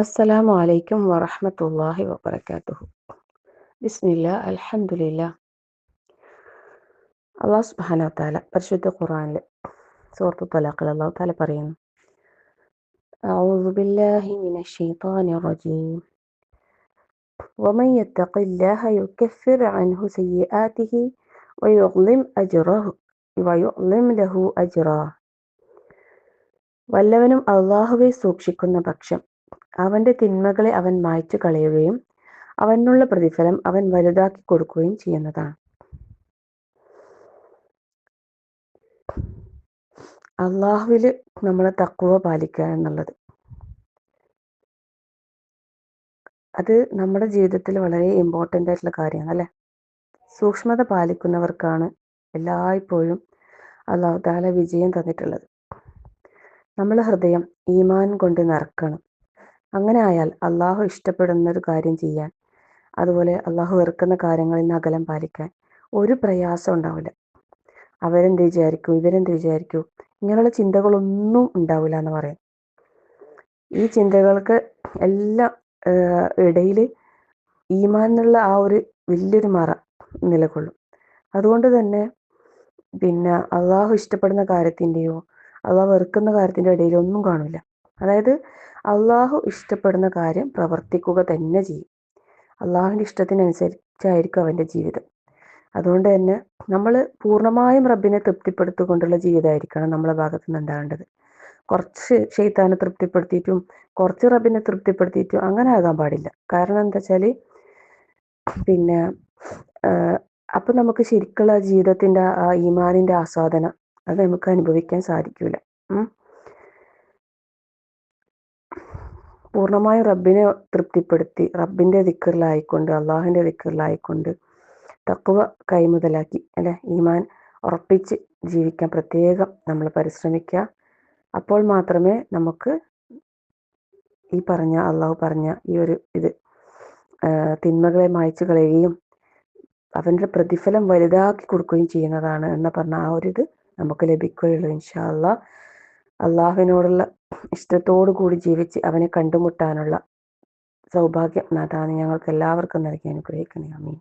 അസ്സലാമു അലൈക്കും വറഹ്മത്തുള്ളാഹി വബറകാതുഹു ബിസ്മില്ല അൽഹംദുലില്ല അള്ളാഹു സുബ്ഹാനഹു വതആല പരിശുദ്ധ ഖുർആനിൽ സൂറത്തു തലാഖിൽ അള്ളാഹു തആല പറയുന്നു أعوذ بالله من الشيطان الرجيم ومن يتق الله يكفر عنه سيئاته ويعظم أجره ويعظم له أجرا വല്ലവനും അള്ളാഹുവെ സൂക്ഷിക്കുന്ന പക്ഷം അവന്റെ തിന്മകളെ അവൻ മായ്ച്ചു കളയുകയും അവനുള്ള പ്രതിഫലം അവൻ വലുതാക്കി കൊടുക്കുകയും ചെയ്യുന്നതാണ് അള്ളാഹുവിൽ നമ്മൾ തക്കുവ പാലിക്കുക എന്നുള്ളത്. അത് നമ്മുടെ ജീവിതത്തിൽ വളരെ ഇമ്പോർട്ടന്റ് ആയിട്ടുള്ള കാര്യമാണ് അല്ലേ? സൂക്ഷ്മത പാലിക്കുന്നവർക്കാണ് എല്ലായ്പ്പോഴും അള്ളാഹു താല വിജയം തന്നിട്ടുള്ളത്. നമ്മൾ ഹൃദയം ഈമാൻ കൊണ്ട് നിറക്കണം. അങ്ങനെ ആയാൽ അള്ളാഹു ഇഷ്ടപ്പെടുന്ന ഒരു കാര്യം ചെയ്യാൻ അതുപോലെ അള്ളാഹു വെറുക്കുന്ന കാര്യങ്ങളിൽ നിന്ന് അകലം പാലിക്കാൻ ഒരു പ്രയാസം ഉണ്ടാവില്ല. അവരെന്ത് വിചാരിക്കും ഇവരെന്ത് വിചാരിക്കും ഇങ്ങനെയുള്ള ചിന്തകളൊന്നും ഉണ്ടാവില്ല എന്ന് പറയാം. ഈ ചിന്തകൾക്ക് എല്ലാം ഇടയിൽ ഈമാൻ എന്നുള്ള ആ ഒരു വലിയൊരു മറ നിലകൊള്ളും. അതുകൊണ്ട് തന്നെ പിന്നെ അള്ളാഹു ഇഷ്ടപ്പെടുന്ന കാര്യത്തിന്റെയോ അള്ളാഹു വെറുക്കുന്ന കാര്യത്തിന്റെ ഇടയിൽ ഒന്നും കാണില്ല അതായത് അള്ളാഹു ഇഷ്ടപ്പെടുന്ന കാര്യം പ്രവർത്തിക്കുക തന്നെ ചെയ്യും. അള്ളാഹുവിന്റെ ഇഷ്ടത്തിനനുസരിച്ചായിരിക്കും അവന്റെ ജീവിതം. അതുകൊണ്ട് തന്നെ നമ്മൾ പൂർണമായും റബ്ബിനെ തൃപ്തിപ്പെടുത്തിക്കൊണ്ടുള്ള ജീവിതമായിരിക്കണം നമ്മളെ ഭാഗത്തു നിന്ന് ഉണ്ടാകേണ്ടത്. കുറച്ച് ഷെയ്ത്താനെ തൃപ്തിപ്പെടുത്തിയിട്ടും കുറച്ച് റബ്ബിനെ തൃപ്തിപ്പെടുത്തിയിട്ടും അങ്ങനെ ആകാൻ പാടില്ല. കാരണം എന്താ വെച്ചാൽ പിന്നെ അപ്പം നമുക്ക് ശരിക്കുള്ള ജീവിതത്തിന്റെ ആ ഈമാനിന്റെ ആസ്വാദനം അത് നമുക്ക് അനുഭവിക്കാൻ സാധിക്കില്ല പൂർണമായും റബ്ബിനെ തൃപ്തിപ്പെടുത്തി റബ്ബിന്റെ ദിക്കറിലായിക്കൊണ്ട് അള്ളാഹുവിന്റെ ദിക്കറിലായിക്കൊണ്ട് തക്കുവ കൈമുതലാക്കി അല്ലെ? ഈമാൻ ഉറപ്പിച്ച് ജീവിക്കാൻ പ്രത്യേകം നമ്മൾ പരിശ്രമിക്കുക. അപ്പോൾ മാത്രമേ നമുക്ക് ഈ പറഞ്ഞ അള്ളാഹു പറഞ്ഞ ഈ ഒരു ഇത് തിന്മകളെ മായ്ച്ചു കളയുകയും അവന്റെ പ്രതിഫലം വലുതാക്കി കൊടുക്കുകയും ചെയ്യുന്നതാണ് എന്ന് പറഞ്ഞ ആ ഒരു ഇത് നമുക്ക് ലഭിക്കുകയുള്ളൂ ഇൻഷാ അള്ളാഹ് അള്ളാഹുവിനോടുള്ള ഇഷ്ടത്തോടു കൂടി ജീവിച്ച് അവനെ കണ്ടുമുട്ടാനുള്ള സൗഭാഗ്യം നാഥാണ് ഞങ്ങൾക്ക് എല്ലാവർക്കും നൽകി അനുഗ്രഹിക്കണേ അമീൻ